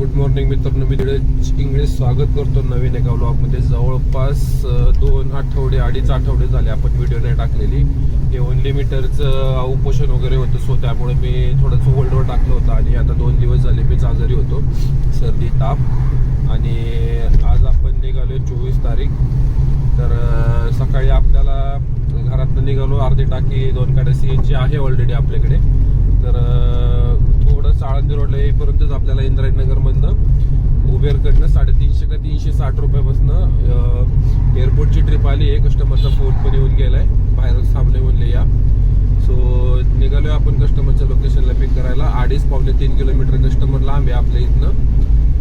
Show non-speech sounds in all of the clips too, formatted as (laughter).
Good morning मित्रांनो. मी Dheeraj English स्वागत करतो नवीन एका ब्लॉगमध्ये जवळपास दोन आठवडे अडीच आठवडे झाले आपण व्हिडिओ नाही टाकलेली. हे ओनली मीटरचं उपोषण वगैरे होतं सो त्यामुळे मी थोडंसं होल्डवर टाकलं होतं आणि आता दोन दिवस झाले मी आजारी होतो. सर्दी ताप. आणि आज आपण निघालो चोवीस तारीख. तर सकाळी आपल्याला घरातनं निघालो अर्धी टाकी दोन काड्या सी एन जी आहे ऑलरेडी आपल्याकडे. तर आळंदी रोडला येईपर्यंतच आपल्याला इंद्रायणनगरमधनं उबेरकडनं साडेतीनशे का तीनशे साठ रुपयापासून एअरपोर्टची ट्रिप आली. आहे कस्टमरचा फोन पण येऊन गेलाय. बाहेरच थांबले म्हणले या. सो निघालोय आपण कस्टमरच्या लोकेशनला पिक करायला. अडीच पावले तीन किलोमीटर कस्टमर लांब आहे आपल्या इथनं.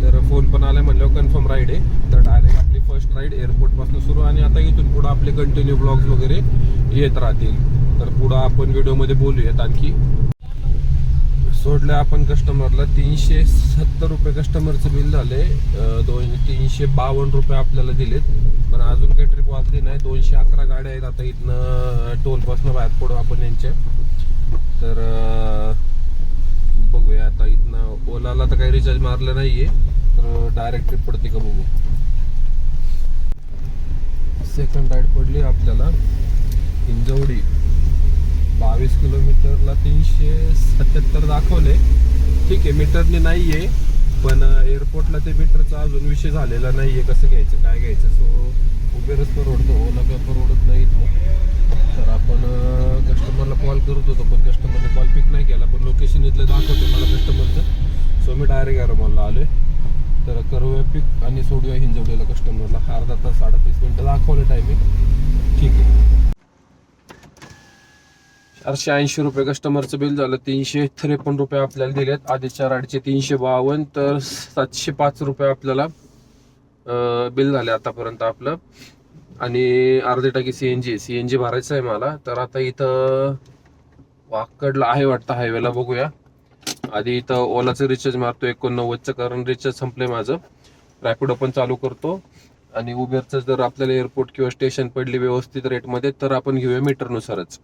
तर फोन पण आलाय म्हणल्यावर कन्फर्म राईड आहे. तर डायरेक्ट आपली फर्स्ट राईड एअरपोर्टपासून सुरू. आणि आता इथून पुढं आपले कंटिन्यू ब्लॉग्स वगैरे येत राहतील. तर पुढं आपण व्हिडिओमध्ये बोलूयात आणखी. सोडलं आपण कस्टमरला तीनशे सत्तर रुपये कस्टमरचं बिल झाले. दोन तीनशे बावन्न रुपये आपल्याला दिलेत. पण अजून काही ट्रिप वाचली नाही. दोनशे अकरा गाड्या आहेत आता इथनं टोलपासनं बाहेर पडू आपण यांच्या. तर बघूया आता इथनं ओलाला तर काही रिचार्ज मारलं नाहीये. तर डायरेक्ट ट्रिप पडते का बघू. सेकंड राईड पडली आपल्याला. हिंजवडी. किलोमीटरला तीनशे सत्याहत्तर दाखवले. ठीक आहे मीटरने नाही आहे पण एअरपोर्टला ते मीटरचा अजून विषय झालेला नाही आहे कसं घ्यायचं काय घ्यायचं. सो उबेरच परवडतो ओला काय परवडत नाही तो तर आपण कस्टमरला कॉल करत होतो पण कस्टमरने कॉल पिक नाही केला. पण लोकेशन इथलं दाखवतो मला कस्टमरचं सो मी डायरेक्ट ग्यारोमनला आलो आहे तर करूया पिक आणि सोडूया हिंजवलेला कस्टमरला अर्धा तास अडतीस मिनटं दाखवलं टायमिंग ठीक आहे. चारशे ऐंशी रुपये कस्टमरचं बिल झालं. तीनशे त्रेपन्न रुपये आपल्याला दिलेत. आधीच्या राडचे तीनशे बावन्न तर सातशे पाच रुपये आपल्याला बिल झाले आतापर्यंत आपलं. आणि अर्धे टाकी C N G C N G भरायचं आहे मला. तर आता इथं वाकडला आहे वाटतं हायवेला बघूया. आधी इथं ओलाचं रिचार्ज मारतो. एकोणनव्वदचं कारण रिचार्ज संपलंय माझं. रॅपिडो पण चालू करतो. आणि उबेरचं जर आपल्याला एअरपोर्ट किंवा स्टेशन पडली व्यवस्थित रेटमध्ये तर आपण घेऊया मीटरनुसारच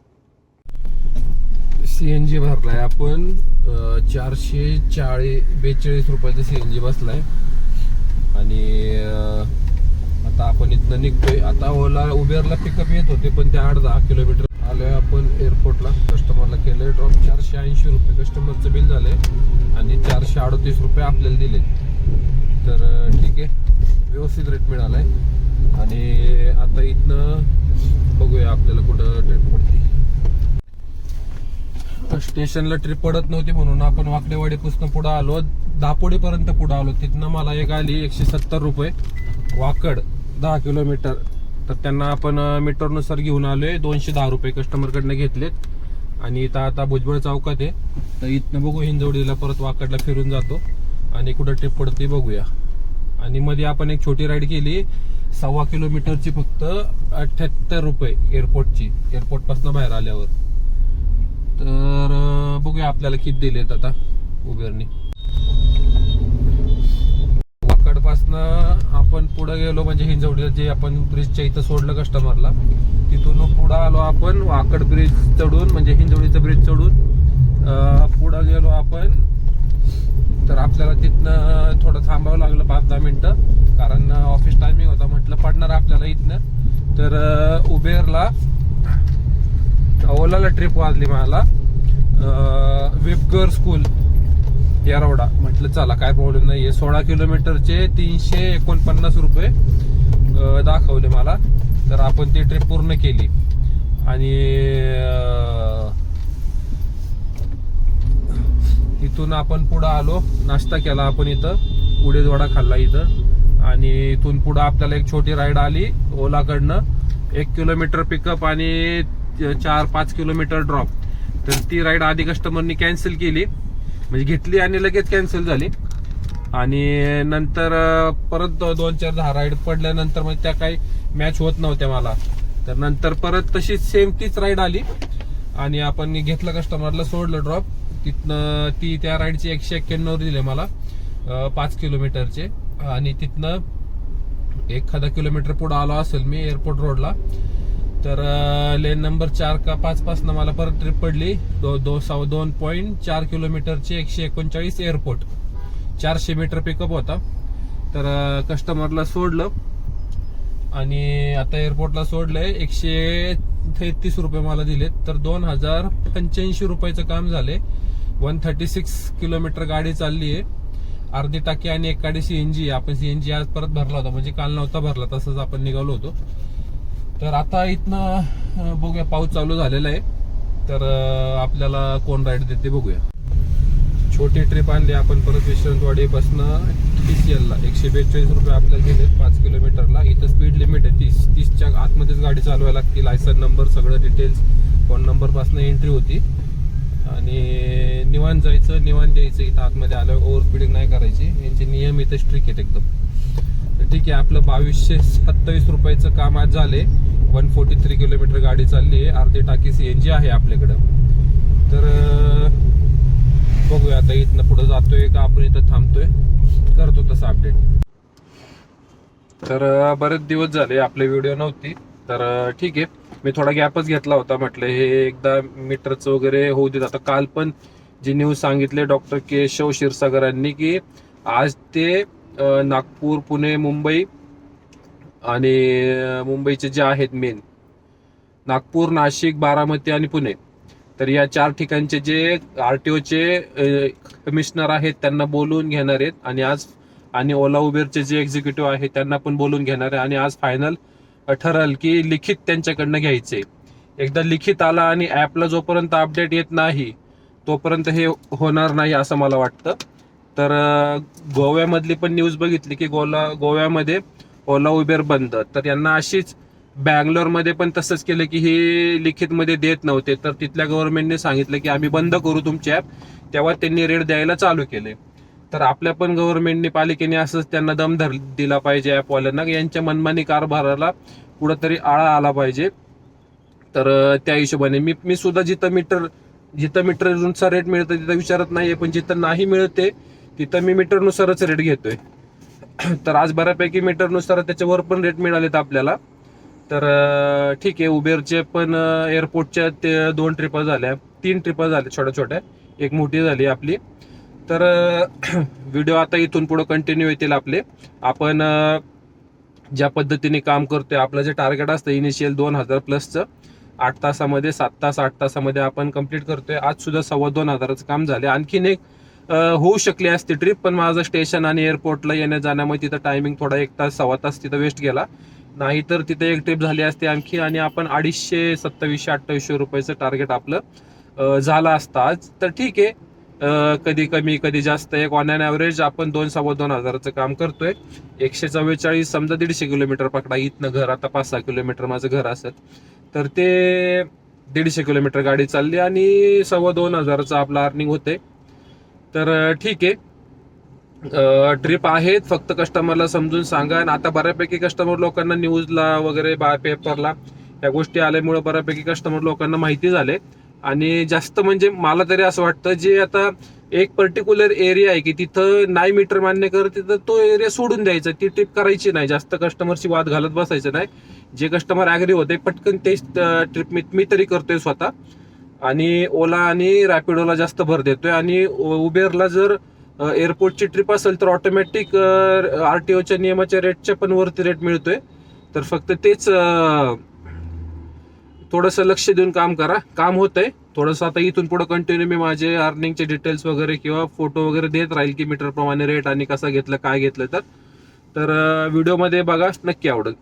सी एन जी भरलाय. आपण चारशे चाळीस बेचाळीस रुपयाचा सी एन जी बसलाय. आणि आता आपण इथनं निघतोय. आता ओला उबेरला पिकअप येत होते पण ते आठ दहा किलोमीटर आलोय आपण एअरपोर्टला कस्टमरला केलंय ड्रॉप चारशे ऐंशी रुपये कस्टमरचं बिल झालंय. आणि चारशे अडतीस रुपये आपल्याला दिले तर ठीक आहे. व्यवस्थित रेट मिळालाय. आणि आता इथनं बघूया आपल्याला कुठं ट्रेन पडते. स्टेशनला ट्रिप पडत नव्हती म्हणून आपण वाकडेवाडीपासून पुढे आलो. दापोडीपर्यंत पुढे आलो. तिथनं मला एक आली एकशे सत्तर रुपये. वाकड दहा किलोमीटर. तर त्यांना आपण मीटरनुसार घेऊन आलोय. दोनशे दहा रुपये कस्टमरकडनं घेतलेत. आणि इथं आता भुजबळ चौकात आहे. तर इथनं बघू हिंजवडीला परत वाकडला फिरून जातो. आणि कुठं ट्रिप पडते बघूया. आणि मध्ये आपण एक छोटी राईड केली. सव्वा किलोमीटरची फक्त अठ्याहत्तर रुपये एअरपोर्टची एअरपोर्टपासून बाहेर आल्यावर. तर बघूया आपल्याला किती दिलेत आता उबेरनी वाकडपासनं आपण पुढे गेलो म्हणजे हिंजवडीला जे आपण ब्रिजच्या इथं सोडलं कस्टमरला तिथून पुढं आलो आपण वाकड ब्रिज चढून म्हणजे हिंजवडीचं ब्रिज चढून पुढं गेलो आपण. तर आपल्याला तिथनं थोडं थांबावं लागलं पाच दहा मिनटं कारण ऑफिस टायमिंग होता म्हटलं पडणार आपल्याला इथनं. तर उबेरला ओलाला ट्रिप वाजली मला. विपगर स्कूल येरवडा. म्हटलं चला काय प्रॉब्लेम नाही आहे सोळा किलोमीटरचे तीनशे एकोणपन्नास रुपये दाखवले मला. तर आपण ती ट्रिप पूर्ण केली. आणि इथून तिथून आपण पुढं आलो. नाश्ता केला आपण इथं. उडीदवडा खाल्ला इथं. आणि इथून पुढं आपल्याला एक छोटी राईड आली ओलाकडनं. एक किलोमीटर पिकअप आणि चार पाच किलोमीटर ड्रॉप तर ती राईड आधी कस्टमरनी कॅन्सल केली. म्हणजे घेतली आणि लगेच कॅन्सल झाली. आणि नंतर परत दोन चार दहा राईड पडल्यानंतर म्हणजे त्या काही मॅच होत नव्हत्या मला. तर नंतर परत तशीच सेम तीच राईड आली. आणि आपण घेतलं कस्टमरला सोडलं ड्रॉप तिथनं ती त्या राईडचे एकशे एक्क्याण्णव दिले मला पाच किलोमीटरचे. आणि तिथनं एखादा किलोमीटर पुढं आलो असेल मी एअरपोर्ट रोडला तर लेन नंबर चार का पाच पासनं मला परत ट्रिप पडली. दो दो सव दोन पॉईंट चार किलोमीटरचे एकशे एकोणचाळीस एअरपोर्ट चारशे मीटर पिकअप होता. तर कस्टमरला सोडलं. आणि आता एअरपोर्टला सोडलंय. एकशे तेहतीस रुपये मला दिलेत. तर दोन हजार पंच्याऐंशी रुपयाचं काम झाले वन थर्टी सिक्स किलोमीटर गाडी चालली आहे. अर्धी टाकी आणि एक गाडी सीएनजी आपण सीएनजी आज परत भरला होता. म्हणजे काल नव्हता भरला. तसंच आपण निघालो होतो. तर आता इथनं बघूया पाऊस चालू झालेला आहे. तर आपल्याला कोण राईड देते बघूया. छोटी ट्रिप आणली आपण परत विश्रांतवाडीपासनं ला. एकशे बेचाळीस रुपये आपल्याला गेलेत पाच किलोमीटरला. इथं स्पीड लिमिट आहे. तीस तीसच्या आतमध्येच गाडी चालवायला लागते. लायसन नंबर सगळं डिटेल्स फोन नंबर एंट्री होती. आणि निवान जायचं निवांत द्यायचं इथं आतमध्ये आलं ओव्हर स्पीडिंग नाही करायची. यांचे नियम इथं स्ट्रिक्ट आहेत एकदम. ठीक आहे आपलं बावीसशे सत्तावीस रुपयाचं काम आज झाले. वन फोर्टी थ्री किलोमीटर गाडी चालली आहे. अर्धी टाकी सी एन जी आहे आपल्याकडं. तर बघूया आता इथनं पुढं जातोय का आपण इथं थांबतोय. करतो तसं अपडेट तर बरेच दिवस झाले आपले व्हिडिओ नव्हती. तर ठीक आहे. मी थोडा गॅपच घेतला होता म्हटलं हे एकदा मीटरचं वगैरे होऊ देत. आता काल पण जी न्यूज सांगितले डॉक्टर केशव क्षीरसागरांनी की आज ते नागपूर पुणे मुंबई आणि मुंबईचे जे आहेत मेन नागपूर नाशिक बारामती आणि पुणे. तर या चार ठिकाणचे जे आर टी ओचे कमिशनर आहेत त्यांना बोलून घेणार आहेत. आणि आज आणि ओला उबेरचे जे एक्झिक्युटिव्ह आहेत त्यांना पण बोलून घेणार आहे. आणि आज फायनल ठरल की लिखित त्यांच्याकडनं घ्यायचे. एकदा लिखित आला आणि ॲपला जोपर्यंत अपडेट येत नाही तोपर्यंत हे होणार नाही असं मला वाटतं. तर गोव्यामधली पण न्यूज बघितली की गोला गोव्यामध्ये ओला उबेर बंद. तर यांना अशीच बँगलोरमध्ये पण तसंच केलं की हे लिखितमध्ये देत नव्हते. तर तिथल्या गव्हर्नमेंटने सांगितलं की आम्ही बंद करू तुमची ॲप तेव्हा त्यांनी रेट द्यायला चालू केले. तर आपल्या पण गव्हर्नमेंटने पालिकेने असंच त्यांना दम धर दिला पाहिजे ॲपवाल्यांना यांच्या मनमानी कारभाराला कुठंतरी आळा आला पाहिजे. तर त्या हिशोबाने मी मी सुद्धा जिथं मीटर जिथं मीटरनुसार रेट मिळतं तिथं विचारत नाहीये. पण जिथं नाही मिळते तिथं मी मीटरनुसारच रेट घेतोय. (clears throat) तर आज बऱ्यापैकी मीटरनुसार त्याच्यावर पण रेट मिळालेत आपल्याला. तर ठीक आहे उबेरचे पण एअरपोर्टच्या ते दोन ट्रिपा झाल्या. तीन ट्रिपा झाल्या छोट्या छोट्या एक मोठी झाली आपली. तर व्हिडिओ (clears throat) आता इथून पुढे कंटिन्यू येतील आपले. आपण ज्या पद्धतीने काम करतोय आपलं जे टार्गेट असतं इनिशियल दोन हजार प्लसचं आठ तासामध्ये सात तास आठ तासामध्ये आपण कंप्लीट करतोय. आज सुद्धा सव्वा दोन हजाराचं काम झाले. आणखीन एक होऊ शकली असती ट्रिप पण माझं स्टेशन आणि एअरपोर्टला येण्या जाण्यामुळे तिथं टायमिंग थोडा एक तास सव्वा तास तिथं वेस्ट गेला. नाहीतर तिथे एक ट्रिप झाली असती आणखी आणि आपण अडीचशे सत्तावीसशे अठ्ठावीसशे रुपयाचं टार्गेट आपलं झालं असतं आज. तर ठीक आहे. कधी कमी कधी जास्त एक ऑन अँड ॲव्हरेज आपण दोन सव्वा दोन हजाराचं काम करतोय. एकशे चव्वेचाळीस समजा दीडशे किलोमीटर पकडा इथनं घर आता पाच सहा किलोमीटर माझं घर असत. तर ते दीडशे किलोमीटर गाडी चालली आणि सव्वा दोन हजाराचं आपलं अर्निंग होते तर ठीक आहे. ट्रिप आहेत. फक्त कस्टमरला समजून सांगा. आणि आता बऱ्यापैकी कस्टमर लोकांना न्यूजला वगैरे बा पेपरला या गोष्टी आल्यामुळे बऱ्यापैकी कस्टमर लोकांना माहिती झाले. आणि जास्त म्हणजे मला तरी असं वाटतं जे आता एक पर्टिक्युलर एरिया आहे की तिथं नाही मीटर मान्य करत तिथं तो एरिया सोडून द्यायचा. ती ट्रिप करायची नाही. जास्त कस्टमरची वाद घालत बसायचं नाही. जे कस्टमर ॲग्री होते पटकन तेच ट्रिप मी मी तरी करतोय स्वतः. आणि ओला आणि रॅपिडोला जास्त भर देतोय. आणि उबेरला जर एअरपोर्टची ट्रिप असेल तर ऑटोमॅटिक आरटीओच्या नियमाच्या रेटच्या पण वरती रेट मिळतोय. तर फक्त तेच थोडंसं लक्ष देऊन काम करा. काम होतंय. थोडंसं आता इथून पुढे कंटिन्यू मी माझे अर्निंगचे डिटेल्स वगैरे किंवा फोटो वगैरे देत राहील की मीटर प्रमाणे रेट आणि कसा घेतलं काय घेतलं तर. तर व्हिडिओमध्ये बघा नक्की आवडेल.